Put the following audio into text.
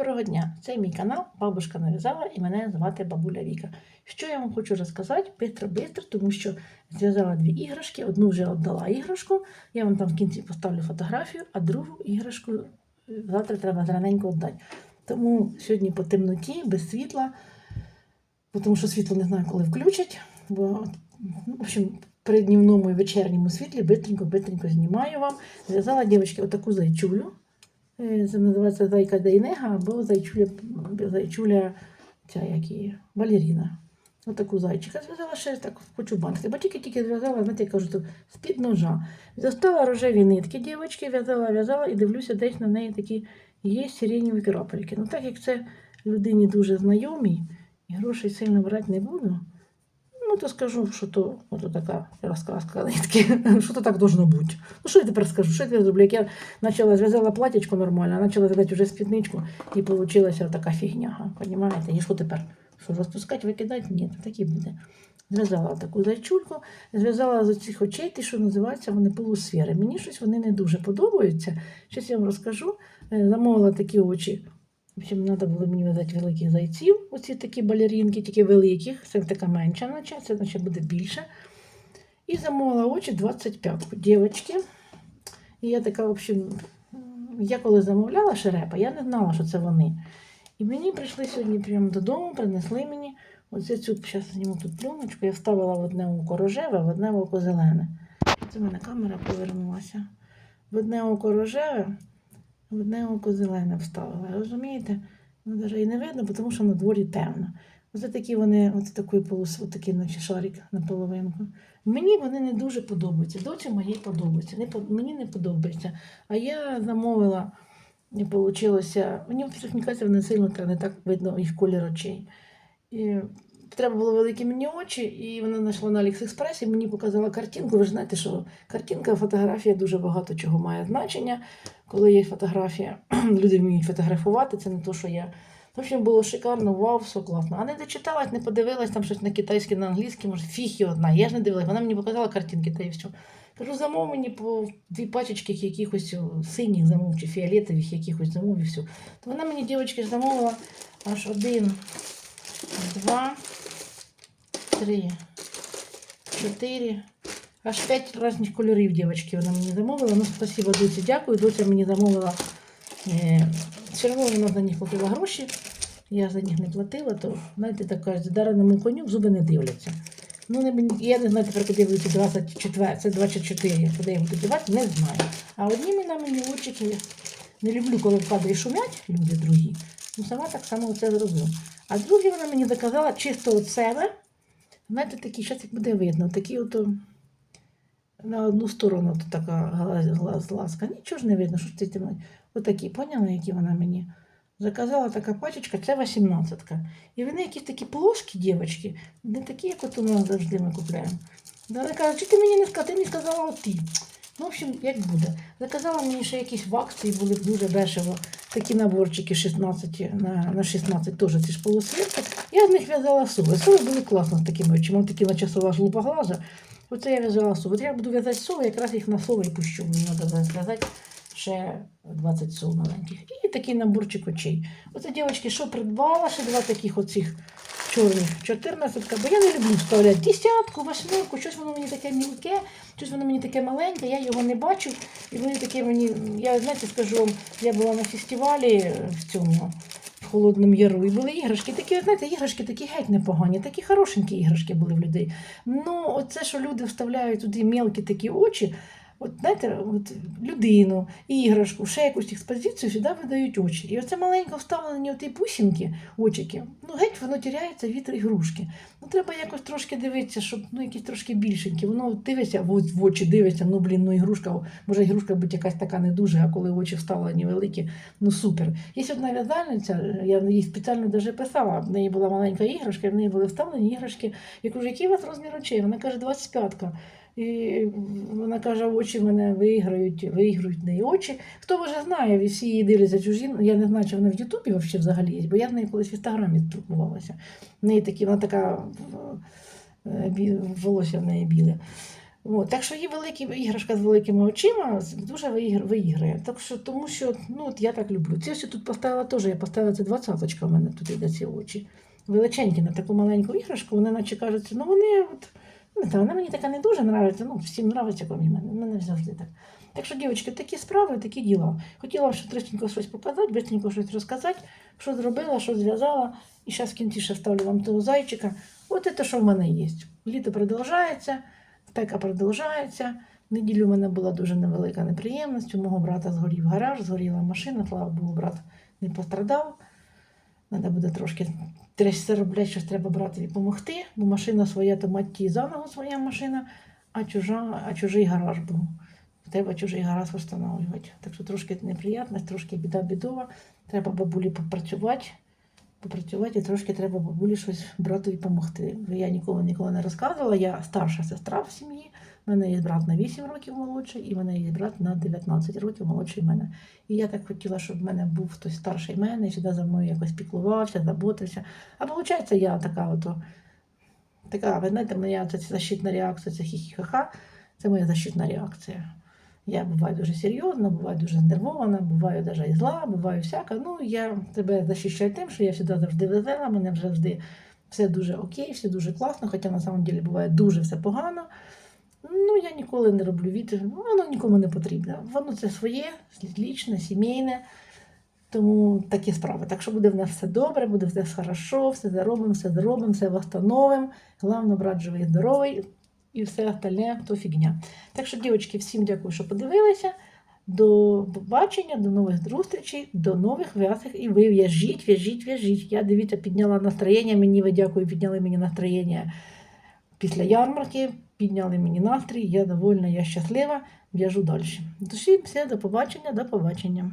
доброго дня! Це мій канал Бабушка нав'язала і мене звати Бабуля Віка. Що я вам хочу розказати бистро-бистро, тому що зв'язала дві іграшки, одну вже віддала іграшку, я вам там в кінці поставлю фотографію, а другу іграшку е, завтра треба зраненько віддати. Тому сьогодні по темноті, без світла, тому що світло не знаю, коли включать, бо ну, в общем, при днівному і вечірньому світлі бистренько-бистренько знімаю вам. Зв'язала дівчатки отаку зайчулю. Е, Це називається зайка Дейнега або зайчуля, зайчуля ця як її, балеріна. Отаку зайчика зв'язала ще так хочу банки. Бо тільки-тільки зв'язала, знаєте, я кажу, з-під ножа. Достала рожеві нитки, дівчатки, в'язала, в'язала і дивлюся, десь на неї такі є сиренєві крапельки. Ну так як це людині дуже знайомі, і грошей сильно брати не буду. Ну, то скажу, що то ото така розкраска нитки. Що то так должно бути. Ну, що я тепер скажу? Що я тепер зроблю? Як я почала зв'язала платічко нормально, а почала зв'язати вже спідничку, і вийшла така фігня. Понимаєте? І що тепер? Що розпускати, викидати? Ні, так і буде. Зв'язала таку зайчульку, зв'язала з цих очей, ті, що називаються вони полусфери. Мені щось вони не дуже подобаються. Щось я вам розкажу. Е, Замовила такі очі. В треба було мені в'язати великих зайців, оці такі балерінки, тільки великих. Це така менша наче, це наче буде більше. І замовила очі 25-ку дівчатки. І я така, в общем, я коли замовляла шерепа, я не знала, що це вони. І мені прийшли сьогодні прямо додому, принесли мені оце цю, зараз зніму тут пленочку, я вставила в одне око рожеве, в одне око зелене. Це в мене камера повернулася. В одне око рожеве, одне око зелене вставила. Розумієте? Ну, навіть і не видно, тому що на дворі темно. Оце такі вони, оце такий полос, отакий, наче шарик на половинку. Мені вони не дуже подобаються. Доці моїй подобаються. Не, мені не подобається. А я замовила, і вийшло, мені мені кажеться, вони сильно так, не так видно їх колір очей. І треба було великі мені очі, і вона знайшла на Аліекспресі, мені показала картинку. Ви ж знаєте, що картинка, фотографія дуже багато чого має значення. Коли є фотографія, люди вміють фотографувати, це не то, що я. В общем, було шикарно, вау, все класно. А не дочиталась, не подивилась там щось на китайське, на англійське, може, його одна. Я ж не дивилась, вона мені показала картинки та і все. Кажу, замов мені по дві пачечки якихось синіх замов чи фіолетових якихось замов і все. То вона мені, дівчатки, замовила аж один, два, три, чотири. Аж п'ять різних кольорів, дівчатки, вона мені замовила. Ну, спасибо, доці, дякую. Доця мені замовила. Все одно вона за них платила гроші. Я за них не платила, то, знаєте, так кажуть, дареному коню зуби не дивляться. Ну, не, я не знаю, тепер куди вийти 24, це 24, куди я буду не знаю. А одні мені очики, не люблю, коли в кадрі шумять люди другі. Ну, сама так само це зроблю. А другі вона мені заказала чисто від себе. Знаєте, такі, зараз як буде видно, такі от на одну сторону то така ласка. Нічого ж не видно, що це ти Отакі, поняли, які вона мені заказала така пачечка, це 18-ка. І вони якісь такі плоскі, дівчатки, не такі, як от у нас завжди ми купуємо. Вона каже, чи ти мені не сказала, ти мені сказала оті. Ну, в общем, як буде. Заказала мені ще якісь в були дуже дешево. Такі наборчики 16 на, на 16 теж ці ж полусвітки. Я з них в'язала сови. Сови були класно з такими очима, такі наче сова жлупа глаза. Оце я в'язала сови. От я буду в'язати сови, якраз їх на сови і пущу. Мені треба зв'язати ще 20 сов маленьких. І такий наборчик очей. Оце, дівчатки, що придбала, ще два таких оцих чорних 14 бо я не люблю вставляти десятку, восьмерку, щось воно мені таке мілке, щось воно мені таке маленьке, я його не бачу. І вони таке мені, я знаєте, скажу вам, я була на фестивалі в цьому. В Холодному Яру і були іграшки. Такі, знаєте, іграшки такі геть непогані, такі хорошенькі іграшки були в людей. Ну, оце, що люди вставляють туди мілкі такі очі, от знаєте, от людину, іграшку, ще якусь експозицію сюди видають очі. І оце маленько вставлені оті бусинки, очики, ну геть воно тіряється від ігрушки. Ну треба якось трошки дивитися, щоб ну якісь трошки більшенькі. Воно дивиться в, очі, дивиться, ну блін, ну ігрушка, може ігрушка будь якась така не дуже, а коли очі вставлені великі, ну супер. Є одна в'язальниця, я їй спеціально даже писала, в неї була маленька іграшка, в неї були вставлені іграшки. Я кажу, який у вас розмір очей? Вона каже, 25-ка. І вона каже, очі мене виграють, виграють в неї очі. Хто вже знає, всі її дивляться чужі. Я не знаю, чи вона в Ютубі взагалі є, бо я в неї колись в інстаграмі спілкувалася. В неї такі, вона така в- е, волосся в неї біле. От, так що її великі іграшка з великими очима дуже виігр- виіграє. Так що, тому що ну, от я так люблю. Ці ось тут поставила теж, я поставила це двадцяточка, у мене тут йде ці очі. Величенькі на таку маленьку іграшку, вони наче кажуть, ну вони от, ну, вона мені така не дуже нравиться, ну всім нравиться, крім мене. Мене завжди так. Так що, дівчатки, такі справи, такі діла. Хотіла вам ще щось показати, бистренько щось розказати, що зробила, що зв'язала. І зараз в кінці ще ставлю вам того зайчика. От це, що в мене є. Літо продовжується, спека продовжується. Неділю в мене була дуже невелика неприємність. У мого брата згорів гараж, згоріла машина, слава Богу, брат не пострадав. Треба буде трошки тресь заробляти, щось треба братові допомогти, бо машина своя, то матті заново своя машина, а, чужа, а чужий гараж був. Треба чужий гараж встановлювати. Так що трошки неприємність, трошки біда бідова. Треба бабулі попрацювати. Попрацювати і трошки треба бабулі щось братові допомогти. Я ніколи ніколи не розказувала. Я старша сестра в сім'ї. У мене є брат на 8 років молодший, і в мене є брат на 19 років молодший мене. І я так хотіла, щоб в мене був хтось старший мене, і сюди за мною якось піклувався, заботився. А виходить, я така ото, така, ви знаєте, моя ця защитна реакція, це хі-хі-ха-ха, це моя защитна реакція. Я буваю дуже серйозна, буваю дуже знервована, буваю навіть і зла, буваю всяка. Ну, я тебе захищаю тим, що я сюди завжди везела, мене завжди все дуже окей, все дуже класно, хоча на самом деле буває дуже все погано. Ну, я ніколи не роблю від, ну, воно нікому не потрібно. Воно це своє, лічне, сімейне. Тому такі справи. Так що буде в нас все добре, буде все хорошо, все заробимо, все зробимо, все восстановимо. Головне, брат живий, здоровий і все остальне то фігня. Так що, дівчатки, всім дякую, що подивилися. До побачення, до нових зустрічей, до нових в'язок. І ви в'яжіть, в'яжіть, в'яжіть. Я дивіться, підняла настроєння. Мені ви дякую, підняли мені настроєння після ярмарки, підняли мені настрій. Я довольна, я щаслива. В'яжу далі. Душі, все, до побачення, до побачення.